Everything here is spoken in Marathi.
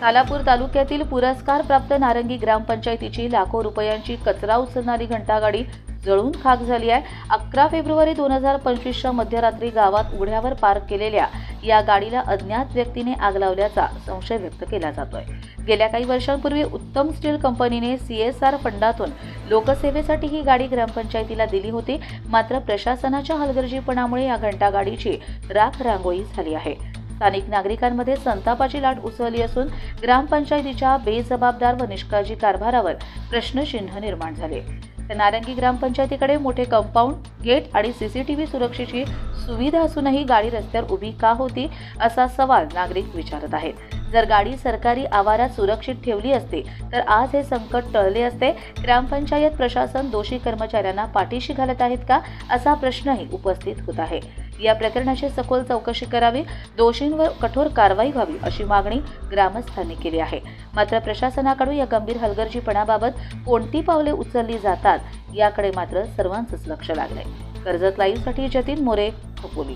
खालापूर तालुक्यातील पुरस्कार प्राप्त नारंगी ग्रामपंचायतीची लाखो रुपयांची कचरा उचलणारी घंटागाडी जळून खाक झाली आहे. अकरा फेब्रुवारी दोन हजार पंचवीसच्या मध्यरात्री गावात उघड्यावर पार्क केलेल्या या गाडीला अज्ञात व्यक्तीने आग लावल्याचा संशय व्यक्त केला जातोय. गेल्या काही वर्षांपूर्वी उत्तम स्टील कंपनीने सी एस आर फंडातून लोकसेवेसाठी ही गाडी ग्रामपंचायतीला दिली होती. मात्र प्रशासनाच्या हलगर्जीपणामुळे या घंटागाडीची राख रांगोळी झाली आहे. स्थानिक नागरिकांमध्ये संतापाची लाट उसळली असून ग्रामपंचायतीच्या बेजबाबदार व निष्काळजी कारभारावर प्रश्नचिन्ह निर्माण झाले. तर नारंगी ग्रामपंचायतीकडे मोठे कंपाऊंड गेट आणि सीसीटीव्ही सुरक्षेची सुविधा असूनही गाडी रस्त्यावर उभी का होती असा सवाल नागरिक विचारत आहेत. जर गाडी सरकारी आवारात सुरक्षित ठेवली असती तर आज हे संकट टळले असते. ग्रामपंचायत प्रशासन दोषी कर्मचाऱ्यांना पाठीशी घालत आहेत का असा प्रश्नही उपस्थित होत आहे. या प्रकरणाची सखोल चौकशी करावी दोषींवर कठोर कारवाई व्हावी अशी मागणी ग्रामस्थांनी केली आहे. मात्र प्रशासनाकडून या गंभीर हलगर्जीपणाबाबत कोणती पावले उचलली जातात याकडे मात्र सर्वांचंच लक्ष लागलंय. कर्जत लाईव्हसाठी जतीन मोरे खोपोली.